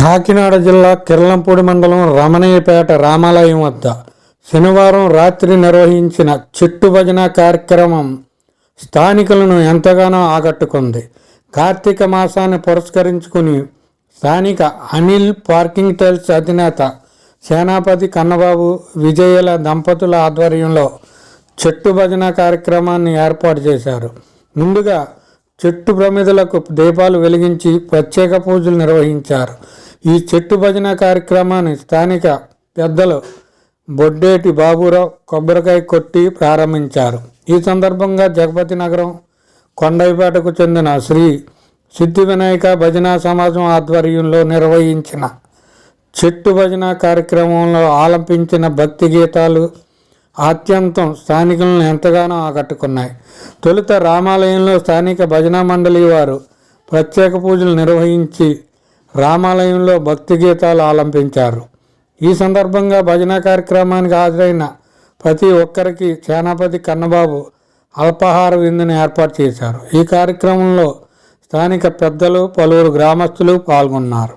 కాకినాడ జిల్లా కిర్లంపూడి మండలం రమణయ్యపేట రామాలయం వద్ద శనివారం రాత్రి నిర్వహించిన చెట్టు భజన కార్యక్రమం స్థానికులను ఎంతగానో ఆకట్టుకుంది. కార్తీక మాసాన్ని పురస్కరించుకుని స్థానిక అనిల్ పార్కింగ్ టైల్స్ అధినేత సేనాపతి కన్నబాబు విజయల దంపతుల ఆధ్వర్యంలో చెట్టు భజన కార్యక్రమాన్ని ఏర్పాటు చేశారు. ముందుగా చెట్టు ప్రమిదలకు దీపాలు వెలిగించి ప్రత్యేక పూజలు నిర్వహించారు. ఈ చెట్టు భజన కార్యక్రమాన్ని స్థానిక పెద్దలు బొడ్డేటి బాబురావు కొబ్బరికాయ కొట్టి ప్రారంభించారు. ఈ సందర్భంగా జగపతి నగరం కొండైపేటకు చెందిన శ్రీ సిద్ధి వినాయక భజన సమాజం ఆధ్వర్యంలో నిర్వహించిన చెట్టు భజన కార్యక్రమంలో ఆలంపించిన భక్తి గీతాలు ఆత్యంతం స్థానికులను ఎంతగానో ఆకట్టుకున్నాయి. తొలుత రామాలయంలో స్థానిక భజన మండలి వారు ప్రత్యేక పూజలు నిర్వహించి రామాలయంలో భక్తి గీతాలు ఆలంపించారు ఈ సందర్భంగా భజన కార్యక్రమానికి హాజరైన ప్రతి ఒక్కరికి సేనాపతి కన్నబాబు అల్పాహార విందుని ఏర్పాటు చేశారు. ఈ కార్యక్రమంలో స్థానిక పెద్దలు పలువురు గ్రామస్తులు పాల్గొన్నారు.